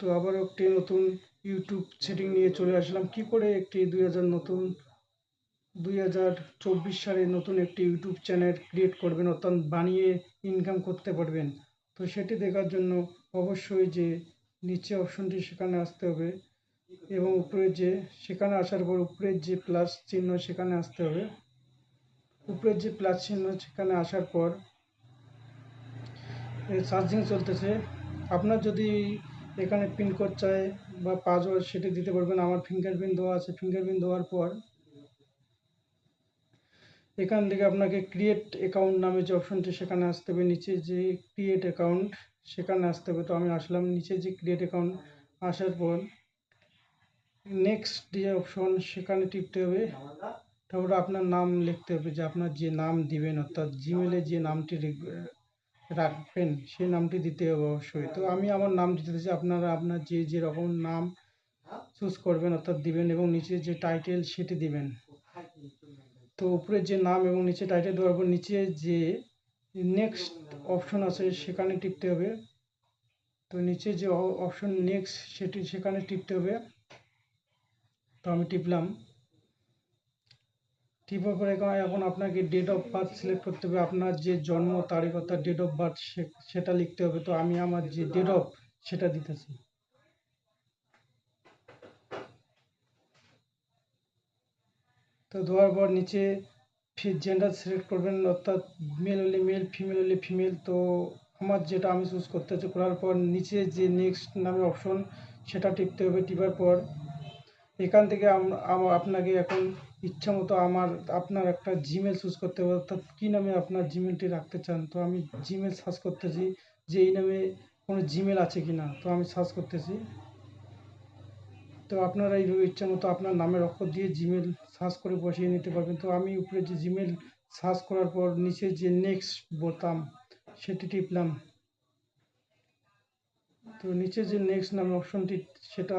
তো আবার একটি নতুন ইউটিউব সেটিং নিয়ে চলে আসলাম। কি করে একটি দুই হাজার নতুন, দুই হাজার চব্বিশ সালে নতুন একটি ইউটিউব চ্যানেল ক্রিয়েট করবেন, অর্থাৎ বানিয়ে ইনকাম করতে পারবেন? তো সেটি দেখার জন্য অবশ্যই যে নিচে অপশনটি সেখানে আসতে হবে এবং উপরে যে, সেখানে আসার পর উপরের যে প্লাস চিহ্ন সেখানে আসতে হবে। উপরের যে প্লাস চিহ্ন সেখানে আসার পর সার্চিং চলতেছে। আপনার যদি এখানে পিনকোড চাই বা পাসওয়ার্ড সেটি দিতে পারবেন। আমার ফিঙ্গারপ্রিন্ট দেওয়া আছে। ফিঙ্গারপ্রিন্ট দেওয়ার পর এখান থেকে আপনাকে ক্রিয়েট অ্যাকাউন্ট নামে যে অপশনটি সেখানে আসতে হবে। নিচে যে ক্রিয়েট অ্যাকাউন্ট সেখানে আসতে হবে। তো আমি আসলাম নিচে যে ক্রিয়েট অ্যাকাউন্ট আসার পর নেক্সট যে অপশন সেখানে টিপতে হবে। তারপরে আপনার নাম লিখতে হবে যে আপনার যে নাম দিবেন, অর্থাৎ জিমেলে যে নামটি রাখবেন, সেই নামটি দিতে হবে অবশ্যই। তো আমি আমার নাম দিতে চাই আপনারা আপনার যে যেরকম নাম চুজ করবেন, অর্থাৎ দিবেন এবং নিচে যে টাইটেল সেটি দিবেন। তো উপরে যে নাম এবং নিচে টাইটেল দেওয়ার পর নিচে যে নেক্সট অপশন আছে, সেখানে টিপতে হবে। তো নিচে যে অপশন নেক্সট সেটি, সেখানে টিপতে হবে। তো আমি টিপলাম। টিপার পরে এখন আপনাকে ডেট অফ বার্থ সিলেক্ট করতে হবে। আপনার যে জন্ম তারিখ অর্থাৎ ডেট অফ বার্থ সেটা লিখতে হবে। তো আমি আমার যে ডেট অফ সেটা দিতেছি। তো দেওয়ার পর নিচে জেন্ডার সিলেক্ট করবেন, অর্থাৎ মেল হলে মেল ফিমেল হলে ফিমেল তো আমার যেটা আমি চুজ করতেছি করার পর নিচে যে নেক্সট নামে অপশন সেটা টিপতে হবে। টিপার পর এখান থেকে আপনাকে এখন ইচ্ছা মতো আমার, আপনার একটা জিমেল চুজ করতে হবে। অর্থাৎ কী নামে আপনার জিমেলটি রাখতে চান? তো আমি জিমেল সার্চ করতেছি যে এই নামে কোনো জিমেল আছে কি না তো আমি সার্চ করতেছি। তো আপনারা এইভাবে ইচ্ছা মতো আপনার নামের অক্ষর দিয়ে জিমেল সার্চ করে বসিয়ে নিতে পারবেন। তো আমি উপরে যে জিমেল সার্চ করার পর নিচে যে নেক্সট বোতাম, সেটি টিপলাম। তো নিচে যে নেক্সট নামে অপশনটি সেটা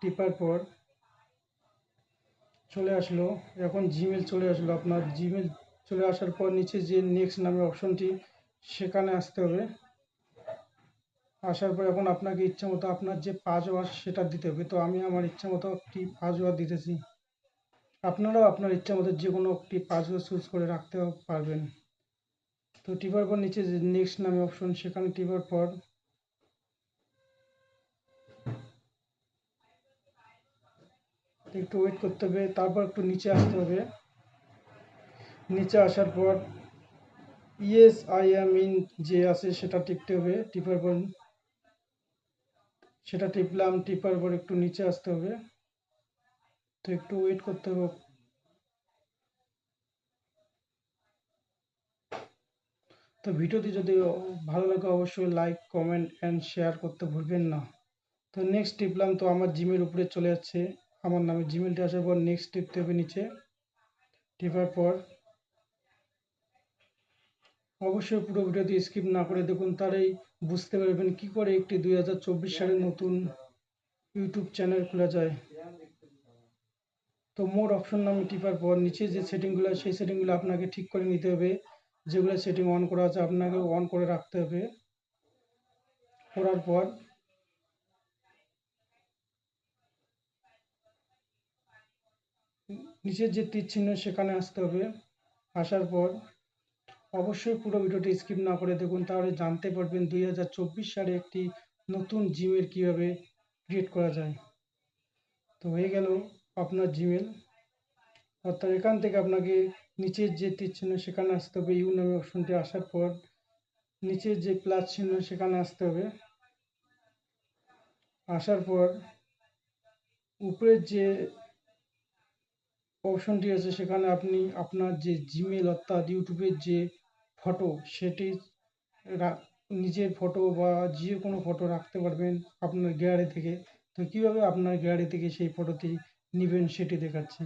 টিপার পর চলে আসলো। এখন জিমেল চলে আসলো আপনার। জিমেল চলে আসার পর নিচে যে নেক্সট নামে অপশনটি সেখানে আসতে হবে। আসার পর এখন আপনাকে ইচ্ছা মতো আপনার যে পাসওয়ার্ড সেটা দিতে হবে। তো আমি আমার ইচ্ছা মতো একটি পাসওয়ার্ড দিতেছি। আপনারাও আপনার ইচ্ছা মতো যে কোনো একটি পাসওয়ার্ড চুজ করে রাখতে পারবেন। তো টিপার পর নিচে যে নেক্সট নামে অপশন সেখানে টিপার পর একটু ওয়েট করতে হবে, তারপর একটু নিচে আসতে হবে। নিচে আসার পর ইয়েস আই এম ইন যে আছে সেটা টিপতে হবে, টিপার পর সেটা টিপলাম, টিপার পর একটু নিচে আসতে হবে। তো একটু ওয়েট করতে হবে। তো ভিডিওটি যদি ভালো লাগে অবশ্যই লাইক কমেন্ট অ্যান্ড শেয়ার করতে ভুলবেন না। তো নেক্সট টিপলাম, তো আমার জিমের উপরে চলে যাচ্ছে। আমার নামে জিমেলটি আসার পর নেক্সট টিপতে হবে নিচে। টিপার পর অবশ্যই পুরো ভিডিওটি স্কিপ না করে দেখুন তারাই বুঝতে পারবেন কি করে একটি দু হাজার চব্বিশ সালের নতুন ইউটিউব চ্যানেল খোলা যায়। তো মোর অপশন নামে টিপার পর নিচে যে সেটিংগুলো, সেই সেটিংগুলো আপনাকে ঠিক করে নিতে হবে। যেগুলো সেটিং অন করা আছে, আপনাকে অন করে রাখতে হবে। করার পর নিচের যে তীর চিহ্ন সেখানে আসতে হবে। আসার পর অবশ্যই পুরো ভিডিওটি স্কিপ না করে দেখুন, তাহলে জানতে পারবেন দুই হাজার চব্বিশ সালে একটি নতুন জিমেল কীভাবে ক্রিয়েট করা যায়। তো হয়ে গেল আপনার জিমেল অর্থাৎ এখান থেকে আপনাকে নিচের যে তীর চিহ্ন সেখানে আসতে হবে, ইউ নামে অপশনটি আসার পর নিচের যে প্লাস চিহ্ন সেখানে আসতে হবে। আসার পর উপরের যে অপশনটি আছে, সেখানে আপনি আপনার যে জিমেল অর্থাৎ ইউটিউবের যে ফটো সেটি নিজের ফটো বা যে কোনো ফটো রাখতে পারবেন আপনার গ্যালারি থেকে। তো কীভাবে আপনার গ্যালারি থেকে সেই ফটোটি নেবেন সেটি দেখাচ্ছি।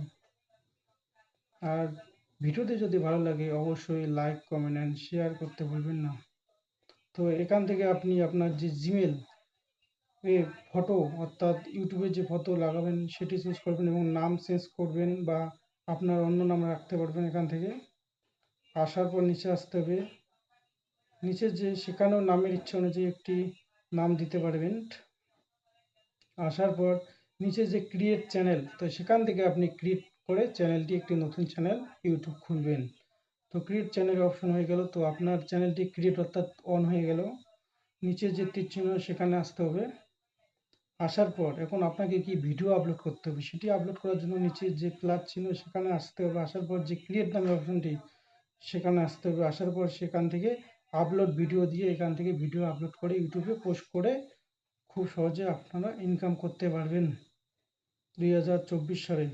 আর ভিডিওটি যদি ভালো লাগে, অবশ্যই লাইক কমেন্ট অ্যান্ড শেয়ার করতে ভুলবেন না। তো এখান থেকে আপনি আপনার যে জিমেল এ ফটো অর্থাৎ ইউটিউবে যে ফটো লাগাবেন, সেটি চুজ করবেন এবং নাম চেঞ্জ করবেন বা আপনার অন্য নাম রাখতে পারবেন এখান থেকে। আসার পর নিচে আসতে হবে। নিচে যে সেখানেও নামের ইচ্ছা অনুযায়ী একটি নাম দিতে পারবেন। আসার পর নিচে যে ক্রিয়েট চ্যানেল তো সেখান থেকে আপনি ক্রিয়েট করে চ্যানেলটি একটি নতুন চ্যানেল ইউটিউব খুলবেন। তো ক্রিয়েট চ্যানেল অপশন হয়ে গেল। তো আপনার চ্যানেলটি ক্রিয়েট অর্থাৎ অন হয়ে গেল। নিচে যে তীর চিহ্ন, সেখানে আসতে হবে। আসার পর এখন আপনাকে কি ভিডিও আপলোড করতে হবে? সেটি আপলোড করার জন্য নিচে যে প্লাস চিহ্ন সেখানে আসতে হবে। আসার পর যে ক্রিয়েট নামের অপশনটি সেখানে আসতে হবে। আসার পর সেখান থেকে আপলোড ভিডিও দিয়ে এখান থেকে ভিডিও আপলোড করে ইউটিউবে পোস্ট করে খুব সহজে আপনারা ইনকাম করতে পারবেন দুই হাজার চব্বিশ সালে।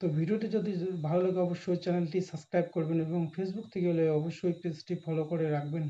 তো ভিডিওটি যদি ভালো লাগে অবশ্যই চ্যানেলটি সাবস্ক্রাইব করবেন এবং ফেসবুক থেকে হলে অবশ্যই পেজটি ফলো করে রাখবেন।